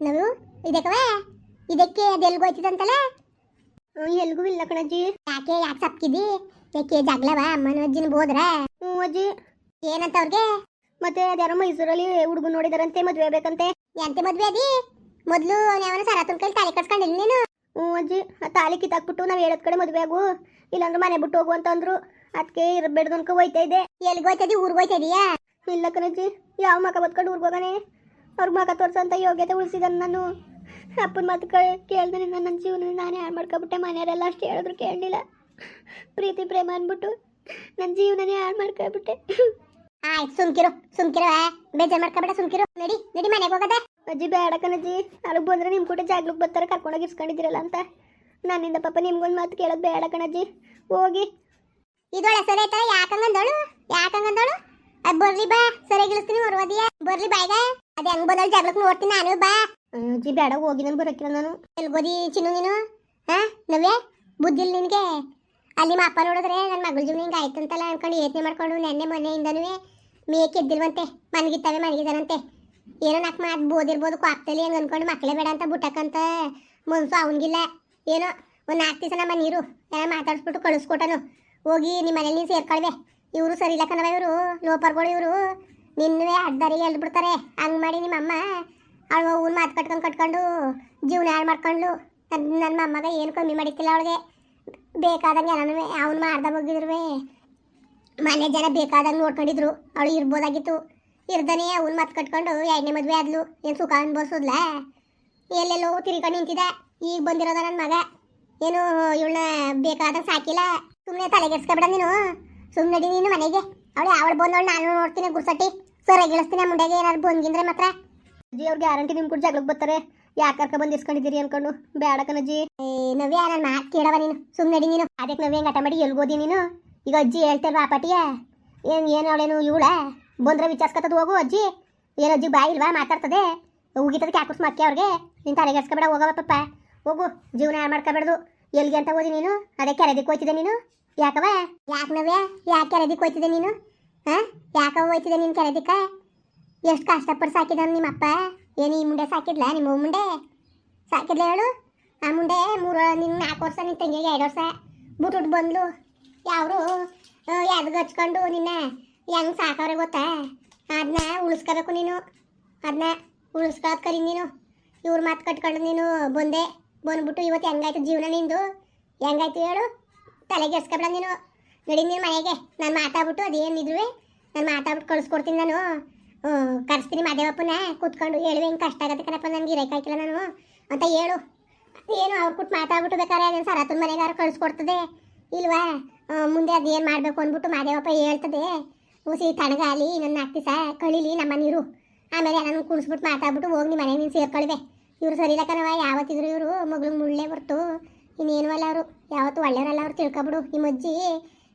ನಾವು ಇದಕ್ಕವೇ? ಇದಕ್ಕೆ ಅದೆಲ್ಗೂ ಹೋಯ್ತಿದಂತಲ್ಲ? ಎಲ್ಗೂ ಇಲ್ಲ ಕಣಜ್ಜಿ. ಯಾಕೆ ಯಾಕೆ ಸಪ್ಕಿದಿ ಯಾಕೆ ಜಾಗ್ಲವ ಅಮ್ಮನ ಅಜ್ಜಿನ ಹೋದ್ರ? ಹ್ಞೂ ಅಜ್ಜಿ. ಏನಂತ ಅವ್ರಿಗೆ? ಮತ್ತೆ ಅದ್ಯಾರೋ ಮೈಸೂರಲ್ಲಿ ಹುಡುಗ ನೋಡಿದಾರಂತೆ ಮದ್ವೆ ಬೇಕಂತೆ ಎಂತೆ ಮದ್ವೆ ಅದಿ? ಮೊದ್ಲು ಯಾವನ ಸರತನ ಕೈ ತಾಳಿ ಕಟ್ಕೊಂಡಿಲ್ಲ ನೀನು. ಹ್ಞೂ ಅಜ್ಜಿ ಆ ತಾಳಿ ಕಿತ್ತಾಕ್ಬಿಟ್ಟು ನಾವು ಹೇಳೋದ್ ಕಡೆ ಮದ್ವೆ ಆಗು. ಇಲ್ಲಾಂದ್ರೆ ಮನೆ ಬಿಟ್ಟು ಹೋಗು ಅಂತಂದ್ರು. ಅದಕ್ಕೆ ಇರಬೇಡ್ದು ಅನ್ಕೊ ಹೋಯ್ತಾ ಇದೆ ಎಲ್ಲಿಗೆ ಹೋಯ್ತದಿ? ಇದೆಯಾ? ಹೋಯ್ತದಿಯಾ ಇಲ್ಲ ಕಣಜ್ಜಿ ಯಾವ ಮಕ ಬತ್ಕೊಂಡು ಊರಿಗೆ ಹೋಗಾನೆ ಅವ್ರ ಮಗ ತೋರಿಸೋಂಥ ಯೋಗ್ಯತೆ ಉಳಿಸಿದನ್ ನಾನು. ಅಪ್ಪನ ಮಾತು ಕೇಳ್ದೆ ನನ್ನ ಜೀವನ ನಾನು ಹಾಳು ಮಾಡ್ಕೊಬಿಟ್ಟೆ. ಮನೆಯವರೆಲ್ಲ ಅಷ್ಟು ಹೇಳಿದ್ರು ಕೇಳಲಿಲ್ಲ. ಪ್ರೀತಿ ಪ್ರೇಮ ಅಂದ್ಬಿಟ್ಟು ನನ್ನ ಜೀವನನೇ ಹಾಳು ಮಾಡ್ಕೊಬಿಟ್ಟೆ. ಆಯ್ತು ಸುಮ್ಕಿರು ಸುಮ್ಕಿರು ಬೇಜಾರ್ ಮಾಡ್ಕೊಬೇಡ ಸುಮ್ಕಿರು. ನಡಿ ನಡಿ ಮನೆಗೆ ಹೋಗದ. ಅಜ್ಜಿ ಬೇಡ ಕಣಜ್ಜಿ. ಅಲ್ಲಿಗೆ ಬಂದ್ರೆ ನಿಮ್ಮ ಕೂಡ ಜಾಗ್ಲಿಗೆ ಬರ್ತಾರೆ ಕರ್ಕೊಂಡೋಗಿ ಇಸ್ಕೊಂಡಿದ್ದೀರಲ್ಲ ಅಂತ. ನನ್ನಿಂದ ಪಾಪ ನಿಮ್ಗೊಂದು ಮಾತು ಕೇಳೋದು ಬೇಡ ಕಣಜ್ಜಿ. ಹೋಗಿ. ಇದೊಳೆ ಸರಿ ಆಯ್ತಾ ಯಾಕಂಗಂದೋಳು ಯಾಕಂಗಂದೋಳು ಅದು ಬರ್ಲಿ ಬಾ ಸರಿ ಗಿಳಿಸ್ತೀನಿ ಹೊರವದಿಯ ಬರ್ಲಿ ಬಾಯ್ಗ. ಅದ್ ಹೆಂಗ್ ಜಗಳಕ್ ನೋಡ್ತೀನಿ ನಾನು ಬಾ. ಅಜ್ಜಿ ಬೇಡ, ಹೋಗಿ ನಾನು. ನಾನು ಎಲ್ಗೋದಿ ಚಿನ್ನು ನೀನು? ಹಾ, ನವ್ಯ? ಬುದ್ಧಿಲ್ ನಿನಗೆ? ಅಲ್ಲಿ ನಿಮ್ಮ ಅಪ್ಪ ನೋಡಿದ್ರೆ ನನ್ನ ಮಗಳ ಜೀವನ ಹಿಂಗೆ ಆಯ್ತಂತಲ್ಲ ಅನ್ಕೊಂಡು ಯೋಚನೆ ಮಾಡ್ಕೊಂಡು ನೆನ್ನೆ ಮೊನ್ನೆಯಿಂದನೂ ಮೇಕೆ ಎದ್ದಿಲ್ವಂತೆ ಮನಗಿತ್ತವೆ ಮನಗಿದಾರಂತೆ ಏನೋ ನಾಲ್ಕು ಮಾತು ಬೋದಿರ್ಬೋದು ಕಾಕ್ತಲಿ ಹಂಗೆ ಅನ್ಕೊಂಡು ಮಕ್ಕಳೇ ಬೇಡ ಅಂತ ಬುಟ್ಟಕ್ಕಂತ ಮನ್ಸು ಅವನಿಗಿಲ್ಲ. ಏನೋ ಒಂದು ನಾಲ್ಕು ದಿವಸ ನಮ್ಮ ನೀರು ಎಲ್ಲ ಮಾತಾಡಿಸ್ಬಿಟ್ಟು ಕಳಿಸ್ಕೊಟ್ಟನು. ಹೋಗಿ ನಿಮ್ಮ ಮನೇಲಿ ನೀನು ಸೇರ್ಕೊಳ್ವೆ. ಇವರು ಸರಿ ಇಲ್ಲ ಕಣವ ಇವರು? ಲೋಪರ್ಗಳು ಇವರು? ನಿನ್ನವೇ ಅಡ್ಡಾರಿಗೆ ಬಿಡ್ತಾರೆ. ಹಂಗೆ ಮಾಡಿ ನಿಮ್ಮ ಅಮ್ಮ ಅವಳು ಹೂವಿನ ಮಾತು ಕಟ್ಕೊಂಡು ಕಟ್ಕೊಂಡು ಜೀವನ ಹಾಳು ಮಾಡ್ಕೊಂಡ್ಳು. ನನ್ನ ನನ್ನ ಮೊಮ್ಮಗ ಏನು ಕಮ್ಮಿ ಮಾಡಿಕ್ಕಿಲ್ಲ ಅವಳಿಗೆ. ಬೇಕಾದಂಗೆ ಎಲ್ಲ ಅವ್ನು ಮಾಡ್ದ ಹೋಗಿದ್ರು ಮನೆ ಜನ ಬೇಕಾದಂಗೆ ನೋಡ್ಕೊಂಡಿದ್ರು. ಅವಳು ಇರ್ಬೋದಾಗಿತ್ತು. ಇರ್ದಾನೆ ಅವ್ನ ಮಾತು ಕಟ್ಕೊಂಡು ಎರಡನೇ ಮದುವೆ ಆದ್ಲು. ಏನು ಸುಖ ಅನ್ಬೋಸೋದ್ಲ ಎಲ್ಲೆಲ್ಲೋ ತಿರ್ಕೊಂಡು ನಿಂತಿದ್ದ. ಈಗ ಬಂದಿರೋದ ನನ್ನ ಮಗ. ಏನು ಇವಳನ್ನ ಬೇಕಾದಂಗೆ ಸಾಕಿಲ್ಲ. ಸುಮ್ಮನೆ ತಲೆಗೆಡ್ಸ್ಕೊಬೇಡ ನೀನು. ಸುಮ್ಮನೆ ನೀನು ಮನೆಗೆ. ಅವಳು ಅವಳು ಬಂದವಳು ನಾನು ನೋಡ್ತೀನಿ ಗುರ್ಸಟ್ಟಿ. ಸೊರಗಿಳಿಸ್ತೀನಿ ಮುಂಡೆಗೆ ಏನಾದ್ರು ಬಂದ್ಗಿಂದ್ರೆ ಮಾತ್ರ. ಅಜ್ಜಿ ಅವ್ರು ಗ್ಯಾರಂಟಿ ನಿಮ್ಮ ಕೂಡ ಜಗಳಕ್ಕೆ ಬರ್ತಾರೆ. ಯಾಕೆ ಬಂದು ಇಸ್ಕೊಂಡಿದ್ದೀರಿ ಅನ್ಕೊಂಡು? ಬೇಡ ಕಣಜ್ಜಿ. ಏ, ನವ್ಯ ನನ್ನ ಮಾತು ಕೇಳವ ನೀನು. ಸುಮ್ಮನೆ ನಡಿ ನೀನು. ಅದಕ್ಕೆ ನವ್ಯ ಹಠ ಮಾಡಿ ಎಲ್ಗೋದಿ ನೀನು? ಈಗ ಅಜ್ಜಿ ಹೇಳ್ತೇವೆ ಆ ಪಾಟಿಯ. ಏನು ಏನು ಅವಳೇನು ಇವಳ? ಬಂದ್ರೆ ವಿಚಾರಿಸ್ಕೊತದ ಹೋಗು ಅಜ್ಜಿ. ಏನು ಅಜ್ಜಿ ಬಾಯಿ ಇಲ್ವಾ ಮಾತಾಡ್ತದೆ? ಉಗಿತದ ಕ್ಯಾಕುಸ್ ಮಕ್ಕಿ ಅವ್ರಿಗೆ? ನೀನು ತಲೆಗೆಸ್ಕೊಬೇಡ ಹೋಗವ ಪಪ್ಪ ಹೋಗು ಜೀವನ ಮಾಡ್ಕೊಬೇಡ್ದು. ಎಲ್ಲಿಗೆ ಅಂತ ಓದಿ ನೀನು? ಅದಕ್ಕೆ ಅರೆದಕ್ಕೆ ಹೋಯ್ತಿದ್ದೆ ನೀನು? ಯಾಕವ ಯಾಕೆ ನವ್ಯ? ಯಾಕೆ ಕೆರೆದಿಕ್ಕೆ ಹೋಯ್ತಿದೆ ನೀನು? ಹಾಂ? ಯಾಕವ ಹೋಯ್ತಿದೆ ನೀನು ಕೆರೆದಿಕ್ಕ ಎಷ್ಟು ಕಷ್ಟಪಟ್ಟು ಸಾಕಿದ ನಿಮ್ಮಪ್ಪ ಏನು ಈ ಮುಂಡೆ ಸಾಕಿದ್ಲ? ನಿಮ್ಮ ಮುಂಡೆ? ಸಾಕಿದ್ಲ ಹೇಳು? ಆ ಮುಂಡೆ ಮೂರು ನಿನ್ನ ನಾಲ್ಕು ವರ್ಷ ನಿನ್ನ ತಂಗಿಗೆ ಎರಡು ವರ್ಷ. ಬಿಟ್ಬಿಟ್ಟು ಬಂದ್ಲು. ಯಾವರು? ಎದ್ಗೆ ಹಚ್ಕೊಂಡು ನಿನ್ನ ಹೆಂಗೆ ಸಾಕವ್ರೆ ಗೊತ್ತಾ? ಅದನ್ನ ಉಳಿಸ್ಕೋಬೇಕು ನೀನು. ಅದನ್ನ ಉಳಿಸ್ಕೊಳತ್ ಕರಿ ನೀನು. ಇವ್ರ ಮಾತು ಕಟ್ಕೊಂಡು ನೀನು ಬಂದೆ. ಬಂದ್ಬಿಟ್ಟು ಇವತ್ತು ಹೆಂಗಾಯ್ತು ಜೀವನ ನಿಂದು? ಹೆಂಗಾಯ್ತು ಹೇಳು? ತಲೆಗೆ ಎಸ್ಕೊಬೇಡ ನೀನು. ನಡಿ ನೀನು ಮನೆಗೆ. ನಾನು ಮಾತಾಡ್ಬಿಟ್ಟು ಅದೇನಿದ್ರು ನಾನು ಮಾತಾಡ್ಬಿಟ್ಟು ಕಳಿಸ್ಕೊಡ್ತೀನಿ ನಾನು. ಕರೆಸ್ತೀನಿ ಮಾದೇವಪ್ಪನ ಕೂತ್ಕೊಂಡು ಹೇಳುವೆ, ಹಿಂಗೆ ಕಷ್ಟ ಆಗತ್ತೆ ಕಣಪ್ಪ ನನಗೆ ಇರಕ್ಕಾಯ್ತಿಲ್ಲ ನಾನು. ಅಂತ ಹೇಳು. ಏನು, ಅವ್ರು ಕೊಟ್ಟು ಮಾತಾಡ್ಬಿಟ್ಟು ಬೇಕಾದ್ರೆ ಅದೇನು ಸರತನ ಮನೆಗಾರು ಕಳಿಸ್ಕೊಡ್ತದೆ. ಇಲ್ವಾ? ಮುಂದೆ ಅದೇನು ಮಾಡಬೇಕು ಅಂದ್ಬಿಟ್ಟು ಮಾದೇವಪ್ಪ ಹೇಳ್ತದೆ. ಹುಸಿ ತಣಗಾಲಿ, ನನ್ನ ನಾಲ್ಕು ಸಾ, ಕಳೀಲಿ, ನಮ್ಮ ನೀರು. ಆಮೇಲೆ ನಾನು ಕುಣಿಸ್ಬಿಟ್ಟು ಮಾತಾಡ್ಬಿಟ್ಟು ಹೋಗಿ ನಿಮ್ಮ ಮನೆಗೆ ನೀನು ಸೇರ್ಕೊಳ್ವೆ. ಇವರು ಸರಿ ಇಲ್ಲ ಯಾವತ್ತಿದ್ರು ಇವರು ಮಗಳು ಮುಳ್ಳೆ ಹೊರ್ತು ಇನ್ನೇನು ಅವರು? ಯಾವತ್ತು ಒಳ್ಳೆಯವರಲ್ಲ ಅವ್ರು ತಿಳ್ಕೊಬಿಡು. ನಿಮ್ಮ ಅಜ್ಜಿ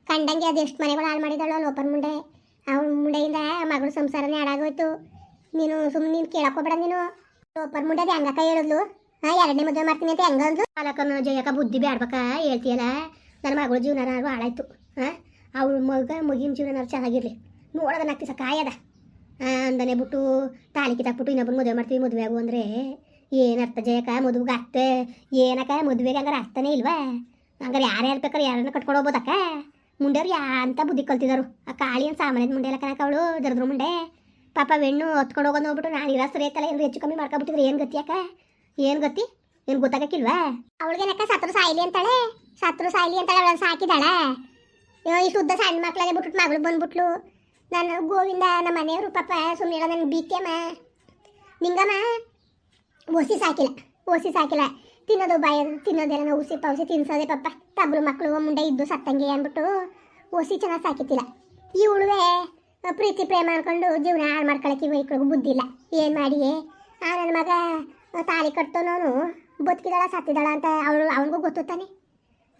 ಕಂಡಂಗೆ ಎಷ್ಟು ಮನೆಗಳು ಹಾಳು ಮಾಡಿದಾಳು ಅಲ್ಲಿ ಒಬ್ಬರ ಮುಂಡೆ ಅವಳ ಮುಂಡೆಯಿಂದ ಮಗಳು ಸಂಸಾರನೇ ಹಾಳಾಗೋಯ್ತು. ನೀನು ಸುಮ್ಮನೆ ನೀನು ಕೇಳಕ್ಕೋಬೇಡ ನೀನು. ಒಬ್ಬರ ಮುಂಡೆ ಅದು ಹೆಂಗಕ್ಕ ಹೇಳಿದ್ಲು? ಹಾಂ ಎರಡನೇ ಮದುವೆ ಮಾಡ್ತೀನಿ ಅಂತ ಹೆಂಗಂದು ಅಲಕನ ಜಯಕ್ಕ ಬುದ್ಧಿ ಬೇಡ್ಬೇಕ ಹೇಳ್ತೀಯಲ್ಲ? ನನ್ನ ಮಗಳ ಜೀವನ ಹಾಳಾಯ್ತು. ಹಾಂ ಅವಳು ಮಗ ಮಗಿನ ಜೀವನ ಚೆನ್ನಾಗಿರಲಿ. ನೋಡೋದ ನಾಲ್ಕು ದಿವಸ ಕಾಯದ ಅಂದನೆ ಬಿಟ್ಟು ತಾಳಿ ಕಿತ್ತಾಕ್ಬಿಟ್ಟು ಇನ್ನೊಬ್ಬರು ಮದುವೆ ಮಾಡ್ತೀವಿ ಮದುವೆ ಆಗು ಅಂದರೆ. ಏನರ್ಥ ಜಯಕ ಮದುವೆಗೆ ಆಗ್ತೆ? ಏನಕ್ಕ ಮದುವೆಗೆ ಹಂಗಾರೆ ಅರ್ಥನೇ ಇಲ್ವಾ? ಹಂಗಾರೆ ಯಾರು ಯಾರು ಬೇಕಾರೆ ಯಾರನ್ನ ಕಟ್ಕೊಂಡು ಹೋಗ್ಬೋದಕ್ಕ? ಮುಂಡೆಯವ್ರು ಯಾ ಅಂತ ಬುದ್ಧಿ ಕಲ್ತಿದ್ರು. ಆ ಕಾಳಿ ಅಂತ ಸಾಮಾನ್ಯದ ಮುಂಡೆ ಎಲ್ಲ ಕನಕ ಅವಳು, ದರ್ದ್ರ ಮುಂಡೆ. ಪಾಪ ಹೆಣ್ಣು ಹೊತ್ಕೊಂಡು ಹೋಗೋದು ನೋಡ್ಬಿಟ್ಟು ನಾನು ಇರೋ ಸರಿ ಐತಲ್ಲ, ಏನು ಹೆಚ್ಚು ಕಮ್ಮಿ ಮಾಡ್ಕೊಬಿಟ್ಟಿದ್ರೆ, ಏನು ಗತಿ ಅಕ್ಕ? ಏನು ಗತಿ? ಏನು ಗೊತ್ತಾಗಕ್ಕಿಲ್ವಾ? ಅವಳಿಗೆ ಸತ್ರ ಸಾಯಿಲಿ ಅಂತಾಳೆ? ಸತ್ರು ಸಾಯಿಲಿ ಅಂತಾಳೆ, ಅವಳನ್ನ ಸಾಕಿದಾಳ? ಈ ಶುದ್ಧ ಸಣ್ಣ ಮಕ್ಳಾಗೆ ಬಿಟ್ಬಿಟ್ಟು ಮಗಳು ಬಂದ್ಬಿಟ್ಲು. ನಾನು ಗೋವಿಂದ ನಮ್ಮ ಮನೆಯವರು ಪಾಪ ಸುಮ್ಮನೆ ನನಗೆ ಬೀಕೆಮ್ಮ ನಿಂಗಮ್ಮ ಓಸಿ ಸಾಕಿಲ್ಲ, ಒಸಿ ಸಾಕಿಲ್ಲ. ತಿನ್ನೋದು ಬಾಯ, ತಿನ್ನೋದೆಲ್ಲ ಉಸಿ ಪೌಸಿ ತಿನ್ಸೋದೆ ಪಪ್ಪ ತಬ್ರು ಮಕ್ಕಳು ಮುಂಡೆ ಇದ್ದು ಸತ್ತಂಗೆ ಅಂದ್ಬಿಟ್ಟು ಒಸಿ ಚೆನ್ನಾಗಿ ಸಾಕಿತ್ತಿಲ್ಲ. ಈ ಉಳುವೆ ಪ್ರೀತಿ, ಪ್ರೇಮ ಅನ್ಕೊಂಡು ಜೀವನ ಹಾಳು ಮಾಡ್ಕೊಳಕ್ಕೆ ವೈಕ್ಳಿಗೂ ಬುದ್ಧಿ ಇಲ್ಲ. ಏನು ಮಾಡಿ ಆ ನನ್ನ ಮಗ ತಾಳಿ ಕಟ್ತೋನವನು ಬದುಕಿದಾಳ, ಸತ್ತಿದಾಳ ಅಂತ ಅವಳು, ಅವನಿಗೂ ಗೊತ್ತು ತಾನೆ?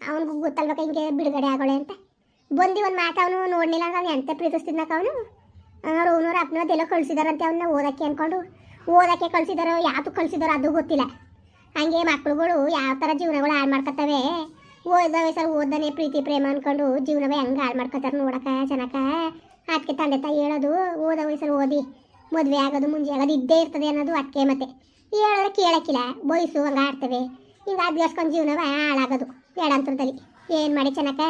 ಅವನಿಗೂ ಗೊತ್ತಲ್ಬೇಕ ಹಿಂಗೆ ಬಿಡುಗಡೆ ಆಗೋಳೆ ಅಂತ? ಬಂದು ಒಂದು ಮಾತು ಅವನು ನೋಡಲಿಲ್ಲ ಅವ್ನು ಎಂತ ಪ್ರೀತಿಸ್ತಿದ್ನಕ್ಕ ಅವನು ಅವ್ರು, ಅವನವ್ರು ಅಪ್ಪನ ಅದೆಲ್ಲ ಕಳ್ಸಿದಾರಂತೆ ಅವನ್ನ ಓದಕ್ಕೆ ಅಂದ್ಕೊಂಡು ಓದಕ್ಕೆ ಕಳ್ಸಿದಾರೋ ಯಾವುದು ಕಳ್ಸಿದಾರೋ ಅದು ಗೊತ್ತಿಲ್ಲ. ಹಂಗೆ ಮಕ್ಳುಗಳು ಯಾವ ಥರ ಜೀವನಗಳು ಹಾಳು ಮಾಡ್ಕೊತವೆ ಓದ ವಯಸ್ಸಲ್ಲಿ ಓದನೆ ಪ್ರೀತಿ, ಪ್ರೇಮ ಅನ್ಕೊಂಡು ಜೀವನವೇ ಹೆಂಗೆ ಹಾಳು ಮಾಡ್ಕೊತಾರೆ ನೋಡಕ ಜನಕ ಅದಕ್ಕೆ ತಂದೆ ತಾಯಿ ಹೇಳೋದು ಓದೋ ವಯಸ್ಸಲ್ಲಿ ಓದಿ. ಮದುವೆ ಆಗೋದು, ಮುಂಜೆ ಆಗೋದು ಇದ್ದೇ ಇರ್ತದೆ ಅನ್ನೋದು ಅದಕ್ಕೆ ಮತ್ತೆ. ಹೇಳಿದ್ರೆ ಕೇಳಕ್ಕಿಲ್ಲ, ಬಯಸು ಹಂಗೆ ಆಡ್ತವೆ. ಹಿಂಗೆ ಅಭ್ಯಾಸ್ಕೊಂಡು ಜೀವನವ ಹಾಳಾಗೋದು ಎಡಂತರದಲ್ಲಿ ಏನು ಮಾಡಿ ಚೆನ್ನಕ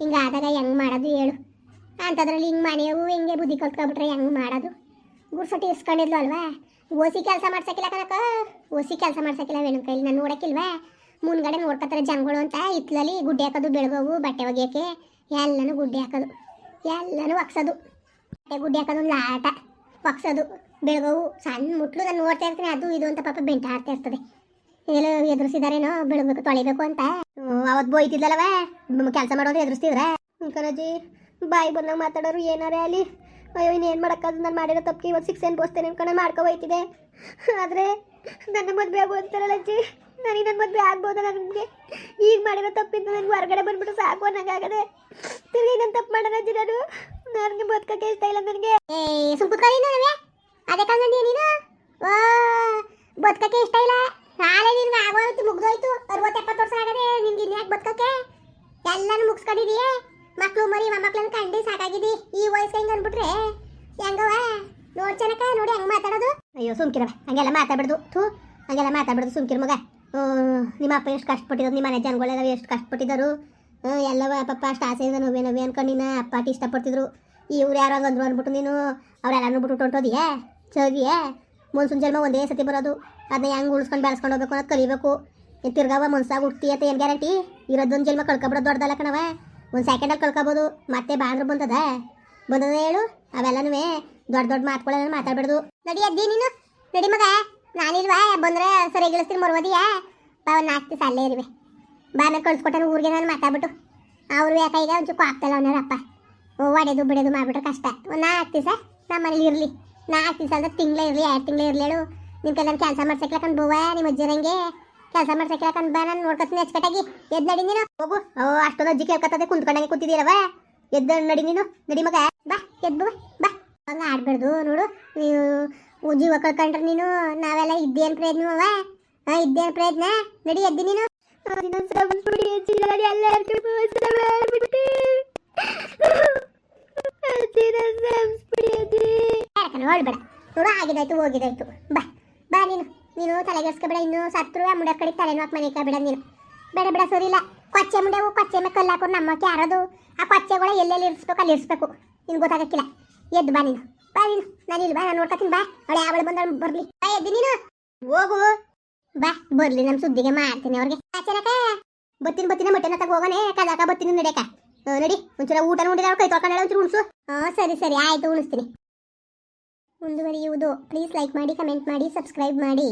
ಹಿಂಗೆ ಆದಾಗ ಹೆಂಗೆ ಮಾಡೋದು ಹೇಳು. ಅಂಥದ್ರಲ್ಲಿ ಹಿಂಗೆ ಮನೆಯವು ಹಿಂಗೆ ಬುದ್ಧಿ ಕಲ್ತ್ಕೊಬಿಟ್ರೆ ಹೆಂಗೆ ಮಾಡೋದು? ಗುಡ್ಸೊಟ್ಟಿ ಇಸ್ಕೊಂಡಿದ್ಲು ಅಲ್ವಾ? ಓಸಿ ಕೆಲಸ ಮಾಡ್ಸಕ್ಕಿಲ್ಲ ಕನಕ ಓಸಿ ಕೆಲಸ ಮಾಡ್ಸಕ್ಕಿಲ್ಲ ವೇಣು ಕೈಲಿ ನಾನು ನೋಡಕ್ಕಿಲ್ವಾ? ಮುಂದ್ಗಡೆ ನೋಡ್ಕೊತಾರೆ ಜನಗಳು ಅಂತ ಇತ್ತಲಲ್ಲಿ ಗುಡ್ಡೆ ಹಾಕೋದು, ಬೆಳಗೋವು, ಬಟ್ಟೆ ಒಗೆಯೋಕ್ಕೆ. ಎಲ್ಲನೂ ಗುಡ್ಡೆ ಹಾಕೋದು. ಎಲ್ಲನೂ ಒಗ್ಸೋದು. ಬಟ್ಟೆ ಗುಡ್ಡೆ ಹಾಕೋದು ಒಂದು ಆಟ ಒಗ್ಸೋದು, ಬೆಳಗೋವು. ಸಣ್ಣ ಮುಟ್ಲು ನಾನು ನೋಡ್ತಾ ಇರ್ತೀನಿ, ಅದು ಇದು ಅಂತ ಪಾಪ ಬೆಂಟ ಆಡ್ತಾ ಇರ್ತದೆ. ಎಲ್ಲೋ ಎದುರಿಸಿದಾರೇನೋ ಬೆಳಗ್ಬೇಕು ತೊಳಿಬೇಕು ಅಂತ. ಅವತ್ತು ಬೋಯ್ತಿದ್ಲಲ್ಲವ ಕೆಲಸ ಮಾಡೋದು ಎದುರಿಸ್ತಿದ್ರ? ಕಣಜಿ, ಬಾಯಿ ಬಂದಾಗ ಮಾತಾಡೋರು ಏನಾರೇ ಅಲ್ಲಿ? ಅಯ್ಯೋ, ಇನ್ನೇನು ಮಾಡೋಕ್ಕಾದ್ರು ನಾನು ಮಾಡಿರೋ ತಪ್ಪಿಗೆ ಇವತ್ತು ಸಿಕ್ಸ್ ಏನು ಬೋಸ್ತೇನೆ ಅನ್ಕೊಂಡು ಮಾಡ್ಕೊ ಹೋಯ್ತಿದೆ. ಆದರೆ ನನ್ನ ಮದುವೆ ಆಗ್ಬೋದು ಅಂತಾರಲ್ಲ ಅಜ್ಜಿ ನನಗೆ ನನ್ನ ಮದುವೆ ಆಗ್ಬೋದ ನನಗೆ ಈಗ ಮಾಡಿರೋ ತಪ್ಪಿಂದ ನನಗೆ ಹೊರಗಡೆ ಬಂದ್ಬಿಟ್ಟು ಸಾಕು ಅನ್ನಂಗಾಗದೆ ತಿರುಗಿ ನಾನು ತಪ್ಪು ಮಾಡೋಣ ಅಜ್ಜಿ ನಾನು? ನನಗೆ ಬದುಕಕ್ಕೆ ಇಷ್ಟ ಇಲ್ಲ ನನಗೆ. ಏ ಸುಮ್ಕುತ್ಕೊಳ್ಳಿ ನನಗೆ ಅದೇ ಕಾಲ ನೀನು? ಬದುಕಕ್ಕೆ ಇಷ್ಟ ಇಲ್ಲ. ನಾಳೆ ನಿನ್ಗೆ ಆಗೋಯ್ತು ಮುಗ್ದೋಯ್ತು ಅರವತ್ತು ಎಪ್ಪತ್ತು ವರ್ಷ ಆಗದೆ ನಿನ್ಗೆ ಇನ್ಯಾಕೆ ಬದುಕಕ್ಕೆ ಎಲ್ಲಾನು ಮುಗಿಸ್ಕೊಂಡಿದೀಯ ಮಕ್ಳು ಮರಿ ಮೊಮ್ಮಕ್ಳನ್ನ ಕಂಡು ಸಾಕಾಗಿದಿ ಈ ವಯಸ್ಸು ಹೆಂಗ್ ಅನ್ಬಿಟ್ರೆ ಹೆಂಗವ ನೋಡ್ ಚೆನ್ನಕ ನೋಡಿ ಹೆಂಗ್ ಮಾತಾಡೋದು ಅಯ್ಯೋ ಸುಮ್ಕಿರವ. ಹಂಗೆಲ್ಲ ಮಾತಾಡ್ಬಿಡ್ದು. ಥೂ, ಹಂಗೆಲ್ಲ ಮಾತಾಡ್ಬಿಡ್ದು ಸುಮ್ಕಿರ್ ಮಗ. ನಿಮ್ಮ ಅಪ್ಪ ಎಷ್ಟು ಕಷ್ಟಪಟ್ಟಿದ್ರು, ನಿಮ್ಮ ಮನೆ ಜನಗಳೆಲ್ಲ ಎಷ್ಟು ಕಷ್ಟಪಟ್ಟಿದ್ದರು. ಎಲ್ಲವ ಪಪ್ಪ ಅಷ್ಟು ಆಸೆ ಇದೆ ನೋವೇ ನೋವೇ ಅನ್ಕೊಂಡಿನ ಅಪ್ಪ ಅಟ್ ಇಷ್ಟಪಡ್ತಿದ್ರು. ಈ ಯಾರೋ ಅಂದ್ರು ಅಂದ್ಬಿಟ್ಟು ನೀನು ಅವರೆಲ್ಲ ಬಿಟ್ಟು ಹೊಂಟೋದಿಯಾ? ಚದಿಯಾ ಮುನ್ಸೂನ್ ಜನ್ಮ ಒಂದೇ ಸತಿ ಬರೋದು. ಅದನ್ನ ಹೆಂಗೆ ಉಳಿಸ್ಕೊಂಡು ಬೆಳೆಸ್ಕೊಂಡು ಹೋಗ್ಬೇಕು ಅನ್ನೋದು ಕಲಿಬೇಕು. ತಿರ್ಗಾವ ಮನ್ಸಾಗ ಹುಟ್ಟಿ ಅಂತ ಏನು ಗ್ಯಾರಂಟಿ? ಇರೋದೊಂದು ಜನ್ಮ ಕಳ್ಕೊಬಿಡೋದು ದೊಡ್ಡದಲ್ಲ ಕಣವ. ಒಂದು ಸೆಕೆಂಡಲ್ಲಿ ಕಳ್ಕೊಬೋದು. ಮತ್ತೆ ಬಾನ್ರು ಬಂದದ. ಬಂದದ ಹೇಳು? ಅವೆಲ್ಲನೂ ದೊಡ್ಡ ದೊಡ್ಡ ಮಾತುಗಳೆಲ್ಲ ಮಾತಾಡ್ಬಾರ್ದು ನಡಿ ನೀನು. ನಡಿ ಮಗ, ನಾನಿಲ್ವಾ? ಬಂದ್ರೆ ಸರಿ ಗಿಳಿಸ್ತೀನಿ ಮರ್ವದಿಯಾ ಬಾ, ಒಂದು ಅಲ್ಲೇ ಇರುವೆ. ಬಾ ಮೇಲೆ ಕಳ್ಸ್ಕೊಟ್ಟಾನ ಊರಿಗೆ ನಾನು ಮಾತಾಡ್ಬಿಟ್ಟು. ಅವ್ರು ಯಾಕೀಗ ಒಂಚೂರು ಆಗ್ತಲ್ಲ ಅವನರಪ್ಪ ಒಡೆದು ಬಿಡೋದು ಮಾಡ್ಬಿಟ್ರೆ ಕಷ್ಟ. ಒಂದು ನಾಲ್ಕು ದಿವಸ ನಮ್ಮ ಮನೇಲಿ ಇರಲಿ. ನಾಲ್ಕು ದಿವಸ ಅಂದ್ರೆ ತಿಂಗಳೇ ಇರಲಿ, ಎರಡು ತಿಂಗಳೇ ಇರಲಿ ಹೇಳು. ನಿಮ್ಮ ಕೈಲಿ ಕೆಲಸ ಮಾಡ್ಸಕ್ಲಕ್ಕಂಡು ಬೋವ ನಿಮ್ಮ ಅಜ್ಜರಂಗೆ ಕೆಲಸ ಮಾಡ್ಸಕ್ಲಕ್ಕಂಡು ಬಾ, ನಾನು ನೋಡ್ಕೊತೀನಿ ಅಚ್ಚಕಟ್ಟಾಗಿ. ಎದ್ದು ನಡಿ ನೀನು. ಹೋಗು. ಓ, ಅಷ್ಟೊಂದು ಅಜ್ಜಿ ಕೇಳ್ಕೊತದೆ, ಕುಂತ್ಕೊಂಡಂಗೆ ಕೂತಿದ್ದೀರವ ಎದ್ದು ನಡಿ ನೀನು. ನಡಿ ಮಗ. ಬಾ ಎದ್ದು ಬಾ ಬಾ. ಹಂಗೆ ಆಡ್ಬಾರ್ದು, ನೋಡು. ನೀವು ಜೀವ ಕಳ್ಕೊಂಡ್ರೆ ನೀನು? ನಾವೆಲ್ಲ ಇದ್ದೇನು ಪ್ರಯತ್ನವ ಇದ್ದೇನ್ ಪ್ರಯತ್ನ? ನಡಿ ಎದ್ದಿ ನೀನು. ನೋಡ್ಬೇಡ ನೋಡು ಆಗಿದಾಯ್ತು ಹೋಗಿದಾಯ್ತು ಬಾ ಬಾ ನೀನು. ನೀನು ತಲೆಗೆಸ್ಕೊಬೇಡ ಇನ್ನು ಸತ್ರು ಮುಂಡೆ ಕಡೆ ತಲೆನೂ ಹಾಕಿ ಮನೆ ಬೇಡ ನೀನು. ಬೇಡ ಬೇಡ, ಸರಿ ಇಲ್ಲ. ಕೊಚ್ಚೆ ಮುಂಡೆವು ಕೊಚ್ಚೆ ಮೇಲೆ ಕಲ್ಲು ಹಾಕೊಂಡು ನಮ್ಮಕ್ಕೆ ಯಾರದು? ಆ ಕೊಚ್ಚೆಗಳ ಎಲ್ಲೆಲ್ಲಿ ಇರಿಸ್ಬೇಕು ಅಲ್ಲಿ ಇರಿಸ್ಬೇಕು. ನಿನ್ಗೆ ಗೊತ್ತಾಗಕ್ಕಿಲ್ಲ. ಎದ್ದು ಬಾ ನೀನು. ಬಾ ನೀನು. ಇಲ್ಲಿ ಬಾ, ನಾನು ನೋಡ್ಕೊತೀನಿ, ಬಾ. ಅವಳೆ ಅವಳು ಬಂದ ಬರ್ಲಿ. ಬಾ ಎದ್ದು ನೀನು? ಹೋಗು. ಬಾ, ಬರ್ಲಿ ನಮ್ಮ ಸುದ್ದಿಗೆ ಮಾಡ್ತೀನಿ ಅವ್ರಿಗೆ. ಆಚನಕ ಬತ್ತಿನ ಬತ್ತಿನ, ಮಟ್ಟೆನ ತಗ ಹೋಗೋಣ ಕದಾಕ ಬತ್ತಿನ ನಡೆಯಕ. ನಡಿ. ಒಂಚೂರ ಊಟ ನೋಡಿದ ಕೈ ತೊಳ್ಕೊಂಡ ಒಂಚೂರು ಉಣಿಸು. ಹಾಂ ಸರಿ ಸರಿ, ಆಯ್ತು, ಉಣಿಸ್ತೀನಿ. ಮುಂದುವರಿಯುವುದು. ಪ್ಲೀಸ್ ಲೈಕ್ ಮಾಡಿ ಕಮೆಂಟ್ ಮಾಡಿ ಸಬ್ಸ್ಕ್ರೈಬ್ ಮಾಡಿ.